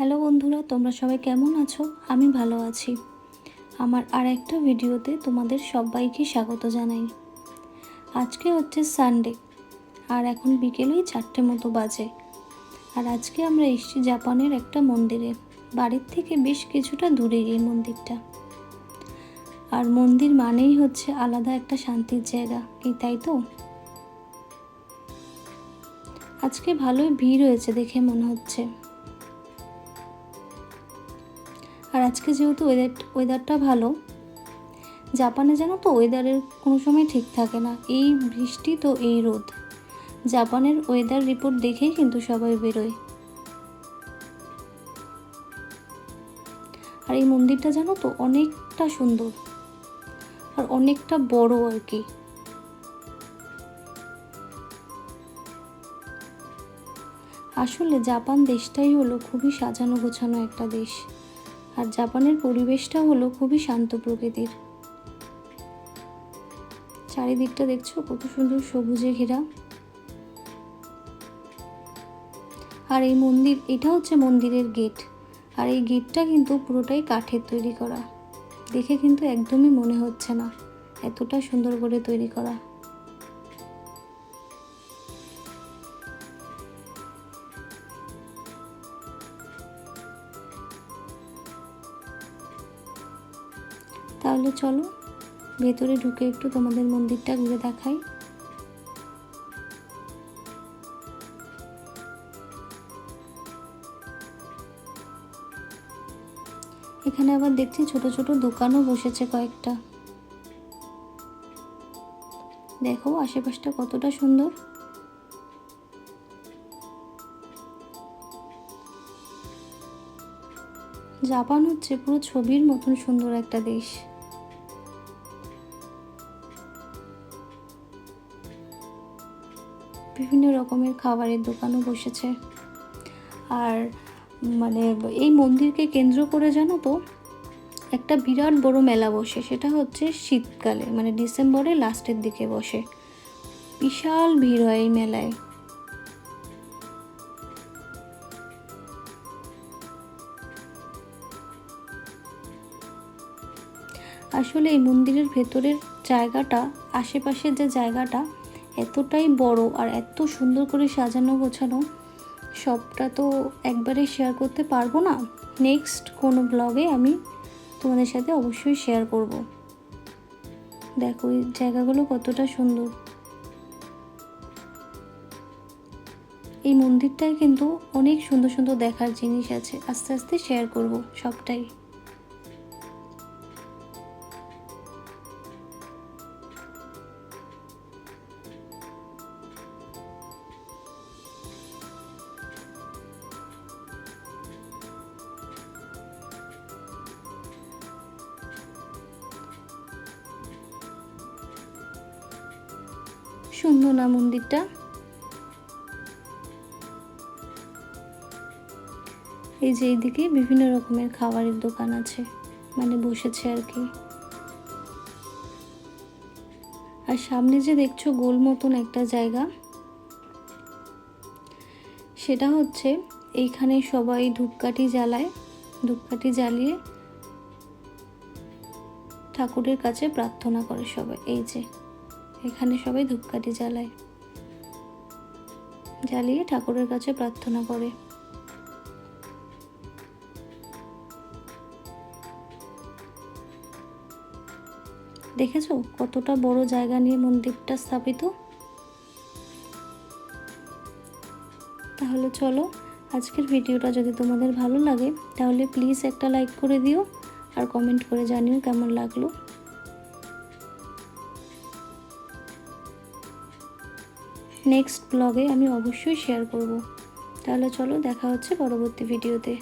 Hello বন্ধুরা, তোমরা সবাই কেমন আছো? আমি ভালো আছি। আমার আর একটা ভিডিওতে তোমাদের সবাইকে স্বাগত জানাই। আজকে হচ্ছে সানডে আর এখন বিকেল ওই চারটে মতো বাজে। আর আজকে আমরা এসেছি জাপানের একটা মন্দিরে। বাড়ির থেকে বেশ কিছুটা দূরে এই মন্দিরটা। আর মন্দির মানেই হচ্ছে আলাদা একটা শান্তির জায়গা, কি তাই তো? আজকে ভালোই ভিড় হয়েছে দেখে মনে হচ্ছে। আজকে যেহেতু ওয়েদার ওয়েদারটা ভালো, জাপানে জানো তো ওয়েদারের কোনো সময় ঠিক থাকে না। এই বৃষ্টি তো এই রোদ। জাপানের ওয়েদার রিপোর্ট দেখেই কিন্তু সবাই বেরোয়। আর এই মন্দিরটা জানো তো অনেকটা সুন্দর, আর অনেকটা বড় আর কি। আসলে জাপান দেশটাই হলো খুবই সাজানো গোছানো একটা দেশ। আর জাপানের পরিবেশটা হলো খুবই শান্ত প্রকৃতির। চারিদিকটা দেখছ কত সুন্দর সবুজে ঘেরা। আর এই মন্দির, এটা হচ্ছে মন্দিরের গেট। আর এই গেটটা কিন্তু পুরোটাই কাঠের তৈরি করা। দেখে কিন্তু একদমই মনে হচ্ছে না এতটা সুন্দর করে তৈরি করা। তাহলে চলো, ভেতরে ঢুকে একটু তোমাদের মন্দিরটা ঘুরে দেখাই। এখানে আবার দেখছি ছোট ছোট দোকানও বসেছে কয়েকটা। দেখো আশেপাশটা কতটা সুন্দর। জাপান হচ্ছে পুরো ছবির মতন সুন্দর একটা দেশ। বিভিন্ন রকমের খাবারের দোকানও বসেছে। আর মানে এই মন্দিরকে কেন্দ্র করে জানো তো, একটা বিরাট বড় মেলা বসে। সেটা হচ্ছে শীতকালে মানে ডিসেম্বরে লাস্টের দিকে বসে। বিশাল ভিড় হয় এই মেলায়। আসলে এই মন্দিরের ভেতরের জায়গাটা, আশেপাশের যে জায়গাটা এতটাই বড় আর এত সুন্দর করে সাজানো গোছানো, সবটা তো একবারে শেয়ার করতে পারব না। নেক্সট কোনো ব্লগে আমি তোমাদের সাথে অবশ্যই শেয়ার করব। দেখো এই জায়গাগুলো কতটা সুন্দর। এই মন্দিরটায় কিন্তু অনেক সুন্দর সুন্দর দেখার জিনিস আছে, আস্তে আস্তে শেয়ার করব সবটাই। সুন্দর না মন্দিরটা? এই যে এইদিকে বিভিন্ন রকমের খাবারের দোকান আছে মানে বসেছে আর কি। আর সামনে যে দেখছ গোল মতন একটা জায়গা, সেটা হচ্ছে এইখানে সবাই ধূপকাঠি জ্বালায়, ধূপকাঠি জ্বালিয়ে ঠাকুরের কাছে প্রার্থনা করে সবাই, এই যে। এখানে সবাই ধূপকাঠি জ্বালায়। জ্বালিয়ে ঠাকুরের কাছে প্রার্থনা করে। দেখেছ? কতটা বড় জায়গা নিয়ে মন্দিরটা স্থাপিত? তাহলে চলো, আজকের ভিডিওটা যদি তোমাদের ভালো লাগে, তাহলে প্লিজ একটা লাইক করে দিও, আর কমেন্ট করে জানিও কেমন লাগল। নেক্সট ব্লগে আমি অবশ্যই শেয়ার করব। তাহলে চলো দেখা হচ্ছে পরবর্তী ভিডিওতে